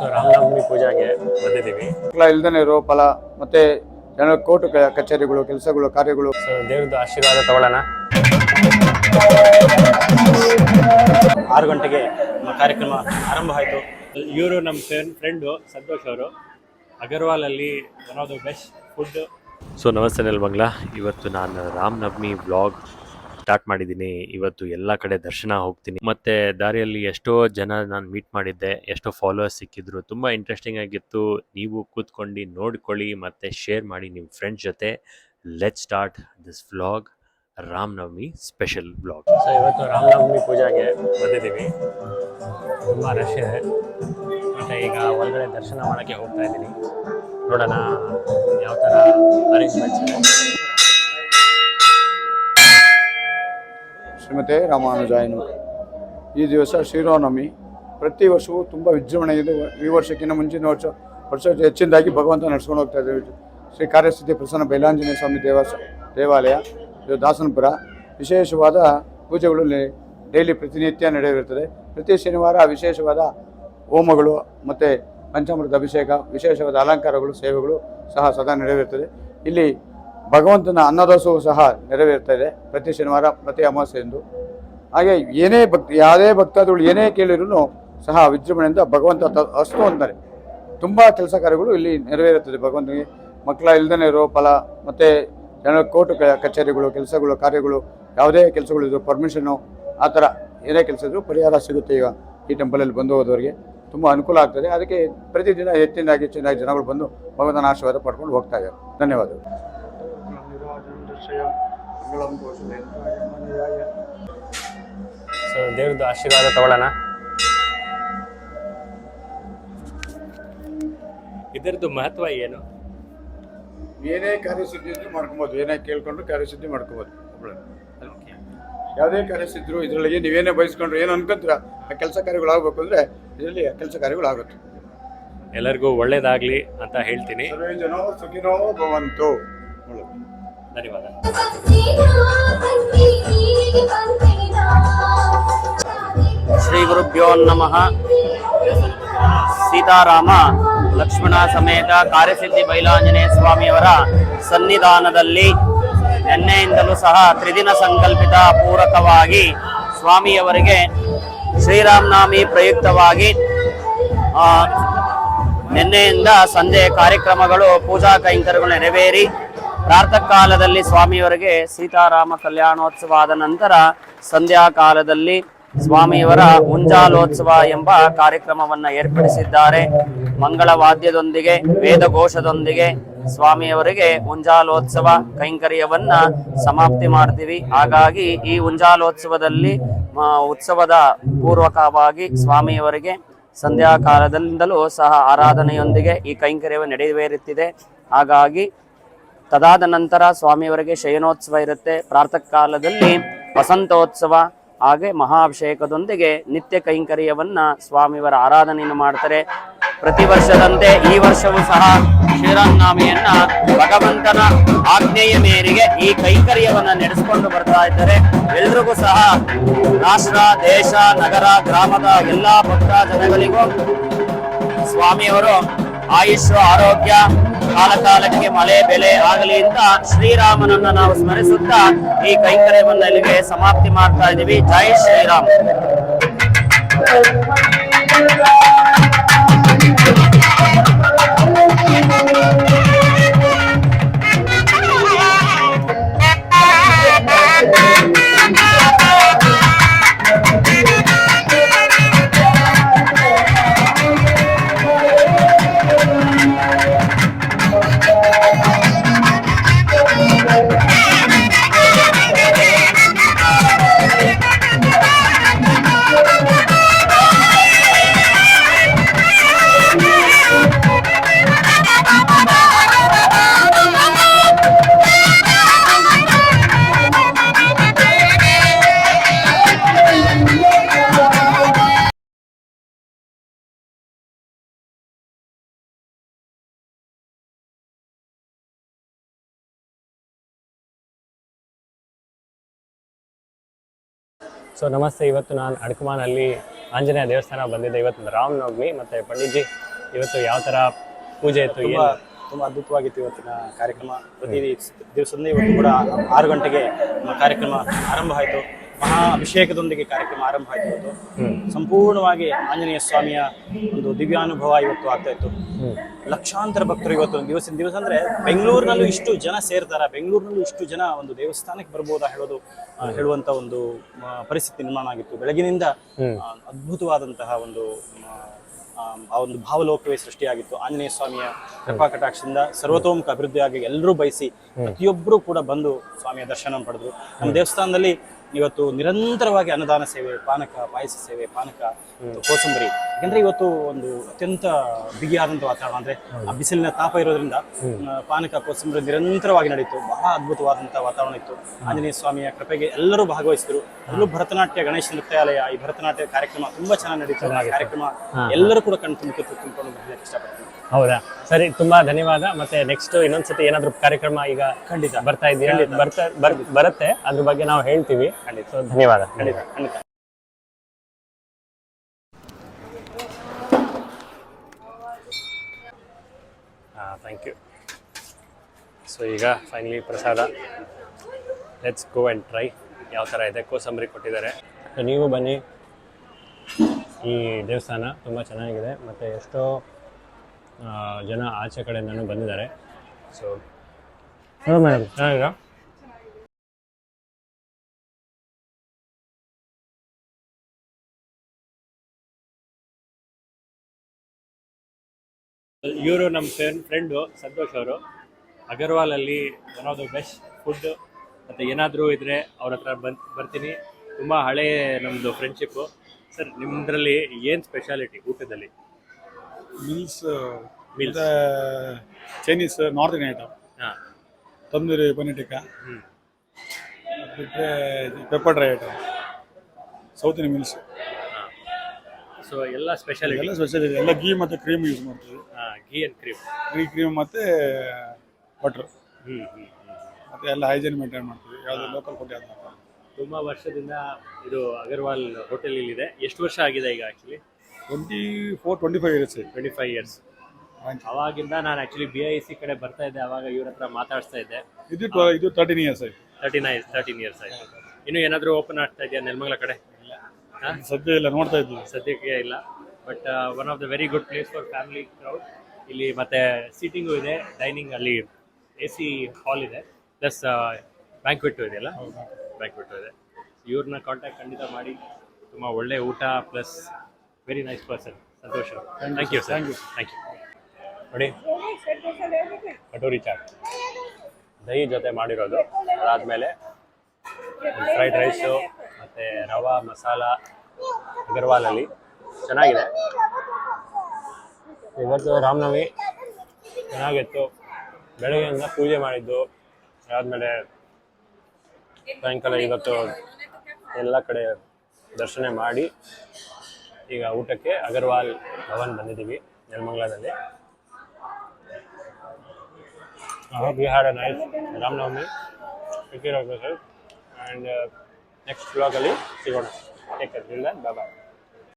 ಇವತ್ತು ರಾಮನವಮಿ ಪೂಜೆಗೆ ಬಂದಿದ್ದೀವಿ. ಮಕ್ಕಳ ಇಲ್ದೇ ಇರೋ ಫಲ ಮತ್ತೆ ಜನರ ಕೋರ್ಟ್ ಕ- ಕಚೇರಿಗಳು ಕೆಲಸಗಳು ಕಾರ್ಯಗಳು. ಸೊ ದೇವ್ರದ್ದು ಆಶೀರ್ವಾದ ತಗೊಳ್ಳೋಣ. ಆರು ಗಂಟೆಗೆ ನಮ್ಮ ಕಾರ್ಯಕ್ರಮ ಆರಂಭ ಆಯಿತು. ಇವರು ನಮ್ಮ ಫ್ರೆಂಡ್ ಫ್ರೆಂಡು ಸಂತೋಷ್ ಅವರು. ಅಗರ್ವಾಲ್ ಅಲ್ಲಿ one of the best food so ನಮಸ್ತೆ ನೆಲ್ಮಂಗ್ಲ ಇವತ್ತು ನಾನು ರಾಮನವಮಿ ವ್ಲಾಗ್ ಸ್ಟಾರ್ಟ್ ಮಾಡಿದ್ದೀನಿ ಇವತ್ತು ಎಲ್ಲ ಕಡೆ ದರ್ಶನ ಹೋಗ್ತೀನಿ. ಮತ್ತೆ ದಾರಿಯಲ್ಲಿ ಎಷ್ಟೋ ಜನ ನಾನು ಮೀಟ್ ಮಾಡಿದ್ದೆ, ಎಷ್ಟೋ ಫಾಲೋವರ್ಸ್ ಸಿಕ್ಕಿದ್ರು. ತುಂಬ ಇಂಟ್ರೆಸ್ಟಿಂಗ್ ಆಗಿತ್ತು. ನೀವು ಕೂತ್ಕೊಂಡು ನೋಡ್ಕೊಳ್ಳಿ, ಮತ್ತೆ ಶೇರ್ ಮಾಡಿ ನಿಮ್ಮ ಫ್ರೆಂಡ್ಸ್ ಜೊತೆ. Let start this vlog Ramanavami special blog so ಇವತ್ತು ರಾಮನವಮಿ ಪೂಜೆಗೆ ಬಂದಿದ್ದೀವಿ. ತುಂಬ ರಶ್ ಇದೆ. ಮತ್ತು ಈಗ ಒಳಗಡೆ ದರ್ಶನ ಮಾಡೋಕ್ಕೆ ಹೋಗ್ತಾ ಇದ್ದೀನಿ. ನೋಡೋಣ ಯಾವ ಥರ ಅರೇಂಜ್ಮೆಂಟ್ಸ್ ಇದೆ. ಶ್ರೀಮತಿ ರಾಮಾನುಜಾಯನು ಈ ದಿವಸ ಶ್ರೀರಾಮನವಮಿ. ಪ್ರತಿ ವರ್ಷವೂ ತುಂಬ ವಿಜೃಂಭಣೆಯಿಂದ ಈ ವರ್ಷಕ್ಕಿಂತ ಮುಂಚಿನ ವರ್ಷ ವರ್ಷ ಹೆಚ್ಚಿನದಾಗಿ ಭಗವಂತ ನಡ್ಸ್ಕೊಂಡು ಹೋಗ್ತಾ ಇದ್ದೇವೆ ಶ್ರೀ ಕಾರ್ಯಸ್ಥಿತಿ ಪ್ರಸನ್ನ ಬೈಲಾಂಜನೇಯ ಸ್ವಾಮಿ ದೇವಾಸ, ದೇವಾಲಯ, ಇದು ದಾಸನಪುರ. ವಿಶೇಷವಾದ ಪೂಜೆಗಳು ಡೈಲಿ ಪ್ರತಿನಿತ್ಯ ನಡೆಯುತ್ತದೆ ಪ್ರತಿ ಶನಿವಾರ ವಿಶೇಷವಾದ ಹೋಮಗಳು ಮತ್ತು ಪಂಚಾಮೃತ ಅಭಿಷೇಕ, ವಿಶೇಷವಾದ ಅಲಂಕಾರಗಳು, ಸೇವೆಗಳು ಸಹ ಸದಾ ನಡೆಯುತ್ತದೆ ಇಲ್ಲಿ ಭಗವಂತನ ಅನ್ನದಾಸೋಹ ಸಹ ನೆರವೇರ್ತಾ ಇದೆ ಪ್ರತಿ ಶನಿವಾರ, ಪ್ರತಿ ಅಮಾವಾಸ್ಯೆಯಂದು ಹಾಗೆ ಏನೇ ಭಕ್ತಿ ಯಾವುದೇ ಭಕ್ತಾದಿಗಳು ಏನೇ ಕೇಳಿದ್ರು ಸಹ ವಿಜೃಂಭಣೆಯಿಂದ ಭಗವಂತ ಅಸ್ತು ಅಂತಾರೆ. ತುಂಬ ಕೆಲಸ ಕಾರ್ಯಗಳು ಇಲ್ಲಿ ನೆರವೇರುತ್ತದೆ ಭಗವಂತನಿಗೆ. ಮಕ್ಕಳ ಇಲ್ದೇ ಇರೋ ಫಲ, ಮತ್ತು ಜನರ ಕೋರ್ಟ್ ಕಚೇರಿಗಳು, ಕೆಲಸಗಳು, ಕಾರ್ಯಗಳು, ಯಾವುದೇ ಕೆಲಸಗಳು ಇದ್ರು ಪರ್ಮಿಷನು ಆ ಥರ ಏನೇ ಕೆಲಸ ಪರಿಹಾರ ಸಿಗುತ್ತೆ ಈಗ ಈ ಟೆಂಪಲಲ್ಲಿ ಬಂದು ಹೋದವರಿಗೆ. ತುಂಬ ಅನುಕೂಲ ಆಗ್ತದೆ. ಅದಕ್ಕೆ ಪ್ರತಿದಿನ ಹೆಚ್ಚಿನಾಗಿ ಹೆಚ್ಚಿನಾಗಿ ಜನಗಳು ಬಂದು ಭಗವಂತನ ಆಶೀರ್ವಾದ ಪಡ್ಕೊಂಡು ಹೋಗ್ತಾ ಇದ್ದಾರೆ. ಧನ್ಯವಾದಗಳು. ಸೊ ದೇವ್ರದ್ದು ಆಶೀರ್ವಾದ ತಗೊಳ್ಳೋಣ. ಇದರದ್ದು ಮಹತ್ವ ಏನು? ಏನೇ ಕಾರ್ಯಸಿದ್ಧಿ ಇದ್ರೂ ಮಾಡ್ಕೊಬೋದು ಏನೇ ಕೇಳ್ಕೊಂಡು ಕಾರ್ಯಸಿದ್ಧಿ ಮಾಡ್ಕೊಬೋದು. ಯಾವುದೇ ಕಾರ್ಯಸಿದ್ರು ಇದ್ರೂ ಇದರೊಳಗೆ ನೀವೇನೇ ಬಯಸ್ಕೊಂಡ್ರು ಏನು ಅನ್ಕೊಂತೀರ? ಆ ಕೆಲಸ ಕಾರ್ಯಗಳು ಆಗಬೇಕು ಅಂದರೆ ಇದರಲ್ಲಿ ಆ ಕೆಲಸ ಕಾರ್ಯಗಳು ಆಗುತ್ತೆ ಎಲ್ಲರಿಗೂ ಒಳ್ಳೇದಾಗ್ಲಿ ಅಂತ ಹೇಳ್ತೀನಿ. ಸರ್ವೇ ಜನೋ ಸುಖಿನೋ ಭವಂತು. ಧನ್ಯವಾದ. ಶ್ರೀ ಗುರುಭ್ಯೋ ನಮಃ. ಸೀತಾರಾಮ, ಲಕ್ಷ್ಮಣ ಸಮೇತ ಕಾರ್ಯಸಿದ್ಧಿ ಬೈಲಾಂಜನೇಯ ಸ್ವಾಮಿಯವರ ಸನ್ನಿಧಾನದಲ್ಲಿ ನಿನ್ನೆಯಿಂದಲೂ ಸಹ ತ್ರಿದಿನ ಸಂಕಲ್ಪಿತ ಪೂರಕವಾಗಿ ಸ್ವಾಮಿಯವರಿಗೆ ಶ್ರೀರಾಮನಾಮಿ ಪ್ರಯುಕ್ತವಾಗಿ ನಿನ್ನೆಯಿಂದ ಸಂಜೆ ಕಾರ್ಯಕ್ರಮಗಳು ಪೂಜಾ ಕೈಂಕರ್ಯಗಳು ನೆರವೇರಿ ಪ್ರಾತಃ ಕಾಲದಲ್ಲಿ ಸ್ವಾಮಿಯವರಿಗೆ ಸೀತಾರಾಮ ಕಲ್ಯಾಣೋತ್ಸವ ಆದ ನಂತರ ಸಂಧ್ಯಾ ಕಾಲದಲ್ಲಿ ಸ್ವಾಮಿಯವರ ಮುಂಜಾಲೋತ್ಸವ ಎಂಬ ಕಾರ್ಯಕ್ರಮವನ್ನ ಏರ್ಪಡಿಸಿದ್ದಾರೆ. ಮಂಗಳ ವಾದ್ಯದೊಂದಿಗೆ ವೇದಘೋಷದೊಂದಿಗೆ ಸ್ವಾಮಿಯವರಿಗೆ ಉಂಜಾಲೋತ್ಸವ ಕೈಂಕರ್ಯವನ್ನ ಸಮಾಪ್ತಿ ಮಾಡ್ತೀವಿ. ಹಾಗಾಗಿ ಈ ಉಂಜಾಲೋತ್ಸವದಲ್ಲಿ ಉತ್ಸವದ ಪೂರ್ವಕವಾಗಿ ಸ್ವಾಮಿಯವರಿಗೆ ಸಂಧ್ಯಾ ಕಾಲದಿಂದಲೂ ಸಹ ಆರಾಧನೆಯೊಂದಿಗೆ ಈ ಕೈಂಕರ್ಯವು ನೆರವೇರುತ್ತಿದೆ ಹಾಗಾಗಿ ತದಾದ ನಂತರ ಸ್ವಾಮಿಯವರಿಗೆ ಶಯನೋತ್ಸವ ಇರುತ್ತೆ. ಪ್ರಾತಃ ಕಾಲದಲ್ಲಿ ವಸಂತೋತ್ಸವ, ಹಾಗೆ ಮಹಾಭಿಷೇಕದೊಂದಿಗೆ ನಿತ್ಯ ಕೈಂಕರ್ಯವನ್ನ ಸ್ವಾಮಿಯವರ ಆರಾಧನೆಯನ್ನು ಮಾಡ್ತಾರೆ. ಪ್ರತಿ ವರ್ಷದಂತೆ ಈ ವರ್ಷವೂ ಸಹ ಶ್ರೀರಾಮನಾಮಿಯನ್ನ ಭಗವಂತನ ಆಜ್ಞೆಯ ಮೇರೆಗೆ ಈ ಕೈಂಕರ್ಯವನ್ನ ನಡೆಸಿಕೊಂಡು ಬರ್ತಾ ಇದ್ದಾರೆ. ಎಲ್ರಿಗೂ ಸಹ ರಾಷ್ಟ್ರ, ದೇಶ, ನಗರ, ಗ್ರಾಮದ ಎಲ್ಲಾ ಭಕ್ತ ಜನಗಳಿಗೂ ಸ್ವಾಮಿಯವರು ಆಯುಷ್, ಆರೋಗ್ಯ ಕಾಲ ಕಾಲಕ್ಕೆ ಮಳೆ ಬೆಲೆ ಆಗಲಿ ಅಂತ ಶ್ರೀರಾಮನನ್ನ ನಾವು ಸ್ಮರಿಸುತ್ತಾ ಈ ಕೈಂಕರ್ಯವನ್ನ ಇಲ್ಲಿಗೆ ಸಮಾಪ್ತಿ ಮಾಡ್ತಾ ಇದ್ದೀವಿ. ಜೈ ಶ್ರೀರಾಮ್. ಸೊ ನಮಸ್ತೆ. ಇವತ್ತು ನಾನು ಅಡ್ಕಮಾನಲ್ಲಿ ಆಂಜನೇಯ ದೇವಸ್ಥಾನ ಬಂದಿದ್ದೆ. ಇವತ್ತು ರಾಮನವಮಿ ಮತ್ತು ಪಂಡಿತ್ಜಿ ಇವತ್ತು ಯಾವ ಥರ ಪೂಜೆ ಇತ್ತು ತುಂಬ ತುಂಬ ಅದ್ಭುತವಾಗಿತ್ತು ಇವತ್ತಿನ ಕಾರ್ಯಕ್ರಮ. ಪ್ರತಿ ದಿವಸದಿಂದ ಇವತ್ತು ಕೂಡ ಆರು ಗಂಟೆಗೆ ನಮ್ಮ ಕಾರ್ಯಕ್ರಮ ಆರಂಭ ಆಯಿತು. ಮಹಾ ಅಭಿಷೇಕದೊಂದಿಗೆ ಕಾರ್ಯಕ್ರಮ ಆರಂಭ ಆಯಿತು ಸಂಪೂರ್ಣವಾಗಿ ಆಂಜನೇಯ ಸ್ವಾಮಿಯ ಒಂದು ದಿವ್ಯಾನುಭವ ಇವತ್ತು ಆಗ್ತಾ ಇತ್ತು. ಲಕ್ಷಾಂತರ ಭಕ್ತರು ಇವತ್ತು ದಿವಸ ದಿವಸ ಅಂದ್ರೆ ಬೆಂಗಳೂರಿನಲ್ಲೂ ಇಷ್ಟು ಜನ ಸೇರ್ತಾರ, ಬೆಂಗಳೂರಿನಲ್ಲೂ ಇಷ್ಟು ಜನ ಒಂದು ದೇವಸ್ಥಾನಕ್ಕೆ ಬರ್ಬೋದಾ ಹೇಳೋದು ಹೇಳುವಂತ ಒಂದು ಪರಿಸ್ಥಿತಿ ನಿರ್ಮಾಣ ಆಗಿತ್ತು. ಬೆಳಗಿನಿಂದ ಅದ್ಭುತವಾದಂತಹ ಒಂದು, ಆ ಒಂದು ಭಾವಲೋಕವೇ ಸೃಷ್ಟಿಯಾಗಿತ್ತು. ಆಂಜನೇಯ ಸ್ವಾಮಿಯ ಕೃಪಾ ಕಟಾಕ್ಷದಿಂದ ಸರ್ವತೋಮುಖ ಅಭಿವೃದ್ಧಿಯಾಗಿ ಎಲ್ಲರೂ ಬಯಸಿ ಪ್ರತಿಯೊಬ್ಬರು ಕೂಡ ಬಂದು ಸ್ವಾಮಿಯ ದರ್ಶನ ಪಡೆದ್ರು. ನಮ್ಮ ದೇವಸ್ಥಾನದಲ್ಲಿ ಇವತ್ತು ನಿರಂತರವಾಗಿ ಅನ್ನದಾನ ಸೇವೆ ಪಾನಕ ಪಾಯಸ ಸೇವೆ ಪಾನಕ ಕೋಸಂಬರಿ. ಯಾಕಂದ್ರೆ ಇವತ್ತು ಒಂದು ಅತ್ಯಂತ ಬಿಗಿಯಾದಂತ ವಾತಾವರಣ ಅಂದ್ರೆ ಆ ಬಿಸಿಲಿನ ತಾಪ ಇರೋದ್ರಿಂದ ಪಾನಕ ಕೋಸಂಬರಿ ನಿರಂತರವಾಗಿ ನಡೀತು ಬಹಳ ಅದ್ಭುತವಾದಂತಹ ವಾತಾವರಣ ಇತ್ತು. ಆಂಜನೇಯ ಸ್ವಾಮಿಯ ಕೃಪೆಗೆ ಎಲ್ಲರೂ ಭಾಗವಹಿಸಿದ್ರು. ಅಲ್ಲೂ ಭರತನಾಟ್ಯ ಗಣೇಶ ನೃತ್ಯಾಲಯ ಈ ಭರತನಾಟ್ಯ ಕಾರ್ಯಕ್ರಮ ತುಂಬಾ ಚೆನ್ನಾಗಿ ನಡೀತು. ಆ ಕಾರ್ಯಕ್ರಮ ಎಲ್ಲರೂ ಕೂಡ ಕಣ್ ತುಂಬ ತುಂಬಿಕೊಂಡು ಇಷ್ಟಪಡ್ತೀನಿ. ಹೌದಾ? ಸರಿ ತುಂಬಾ ಧನ್ಯವಾದ. ಮತ್ತೆ ನೆಕ್ಸ್ಟ್ ಇನ್ನೊಂದ್ಸತಿ ಏನಾದ್ರು ಕಾರ್ಯಕ್ರಮ ಈಗ ಖಂಡಿತ. ಬರ್ತಾ ಇದೆಯಾ? ಬರ್ತಾ ಬರ್- ಬರುತ್ತೆ. ಅದ್ರ ಬಗ್ಗೆ ನಾವು ಹೇಳ್ತೀವಿ. ಖಂಡಿತ. ಧನ್ಯವಾದ. ಖಂಡಿತ. ಖಂಡಿತ. ಹಾಂ ಥ್ಯಾಂಕ್ ಯು ಸೊ ಈಗ ಫೈನಲಿ ಪ್ರಸಾದ. ಲೆಟ್ಸ್ ಗೋ ಆ್ಯಂಡ್ ಟ್ರೈ ಯಾವ ಥರ ಇದೆ. ಕೋಸಂಬರಿ ಕೊಟ್ಟಿದ್ದಾರೆ. ಸೊ ನೀವು ಬನ್ನಿ. ಈ ದೇವಸ್ಥಾನ ತುಂಬ ಚೆನ್ನಾಗಿದೆ. ಮತ್ತು ಎಷ್ಟೋ ಜನ ಆಚೆ ಕಡೆಯಿಂದನೂ ಬಂದಿದ್ದಾರೆ. ಸೊ ಮೇಡಮ್ ಚೆನ್ನಾಗಿದಾ ಇವರು ನಮ್ಮ ಫ್ರೆಂಡ್ ಫ್ರೆಂಡು ಸಂತೋಷ್ ಅವರು. ಅಗರ್ವಾಲ್ ಅಲ್ಲಿ one of the best food ಮತ್ತು ಏನಾದರೂ ಇದ್ರೆ ಅವ್ರ ಹತ್ರ ಬಂದು ಬರ್ತೀನಿ. ತುಂಬ ಹಳೆ ನಮ್ಮದು ಫ್ರೆಂಡ್ಶಿಪ್ಪು ಸರ್ ನಿಮ್ಮದ್ರಲ್ಲಿ ಏನು ಸ್ಪೆಷಾಲಿಟಿ ಊಟದಲ್ಲಿ? Meals meals Chinese north Indian item ಹಾಂ. ತಂದೂರಿ ಪನ್ನೀರ್ ಟಿಕ್ಕಾ. ಹ್ಞೂ ಬಿಟ್ಟರೆ pepper dry item south Indian meals so ಎಲ್ಲ ಸ್ಪೆಷಾಲಿಟಿ ಎಲ್ಲ ಸ್ಪೆಷಲ್ ಇದೆ ಎಲ್ಲ ಗೀ ಮತ್ತು ಕ್ರೀಮ್ ಯೂಸ್ ಮಾಡ್ತೀವಿ. ಹಾಂ. Ghee and cream ghee cream ಮತ್ತು ಬಟ್ರ್ ಹ್ಞೂ ಹ್ಞೂ ಮತ್ತು ಎಲ್ಲ ಹೈಜೀನ್ ಮೇಂಟೈನ್ ಮಾಡ್ತೀವಿ. ಯಾವುದು ಲೋಕಲ್ ಫುಡ್ ಯಾವ್ದು ಮಾಡಲ್ಲ. ತುಂಬ ವರ್ಷದಿಂದ ಇದು ಅಗರ್ವಾಲ್ ಹೋಟೆಲ್ ಇಲ್ಲಿದೆ. ಎಷ್ಟು ವರ್ಷ ಆಗಿದೆ ಈಗ actually twenty four twenty five years twenty five years ಅವಾಗಿಂದ ನಾನು ಆ್ಯಕ್ಚುಲಿ ಬಿ ಐ ಸಿ ಕಡೆ ಬರ್ತಾ ಇದ್ದೆ. ಅವಾಗ ಇವ್ರ ಹತ್ರ ಮಾತಾಡ್ತಾ ಇದ್ದೆ. ಇದು ಇದು ತರ್ಟೀನ್ ಇಯರ್ಸ್ ಆಯ್ತು. ತರ್ಟಿ ನೈನ್ ತರ್ಟೀನ್ ಇಯರ್ಸ್ ಆಯ್ತು. ಇನ್ನು ಏನಾದರೂ ಓಪನ್ ಆಗ್ತಾ ಇದೆಯಾ ನೆಲಮಂಗಲ ಕಡೆ? ಹಾಂ? ಸದ್ಯ ಇಲ್ಲ ನೋಡ್ತಾ ಇದ್ದೀನಿ ಸದ್ಯಕ್ಕೆ ಇಲ್ಲ. But one of the very good place for family crowd ಇಲ್ಲಿ ಮತ್ತೆ ಸೀಟಿಂಗು ಇದೆ ಡೈನಿಂಗ್ ಅಲ್ಲಿ ಎ ಸಿ ಹಾಲ್ ಇದೆ ಪ್ಲಸ್ ಬ್ಯಾಂಕ್ವೆಟ್ಟು ಇದೆಯಲ್ಲ? ಬ್ಯಾಂಕ್ವೆಟ್ಟು ಇದೆ. ಇವ್ರನ್ನ ಕಾಂಟ್ಯಾಕ್ಟ್ ಖಂಡಿತ ಮಾಡಿ ತುಂಬ ಒಳ್ಳೆ ಊಟ plus very nice person Santhosh. Thank you thank you thank you ನೋಡಿ. ಕಟೋರಿ ಚಾಟ್ ದಹಿ ಜೊತೆ ಮಾಡಿರೋದು. ಅದಾದಮೇಲೆ ಫ್ರೈಡ್ ರೈಸು ಮತ್ತು ರವಾ ಮಸಾಲ ಅಗರ್ವಾಲಲ್ಲಿ. ಚೆನ್ನಾಗಿದೆ. ಇವತ್ತು ರಾಮನವಮಿ. ಚೆನ್ನಾಗಿತ್ತು. ಬೆಳಗ್ಗೆಯಿಂದ ಪೂಜೆ ಮಾಡಿದ್ದು. ಅದಾದಮೇಲೆ ಸಾಯಂಕಾಲ ಇವತ್ತು ಎಲ್ಲ ಕಡೆ ದರ್ಶನ ಮಾಡಿ ಈಗ ಊಟಕ್ಕೆ ಅಗರ್ವಾಲ್ ಭವನ್ ಬಂದಿದ್ದೀವಿ, ನೆಲಮಂಗ್ಲದಲ್ಲಿ. you had a nice Ramanavami sir and next ಬ್ಲಾಗಲ್ಲಿ ಸಿಗೋಣ. ಟೇಕ್ ಕೇರ್ ಇಲ್ಲ ಬಾಯ್ ಬಾಯ್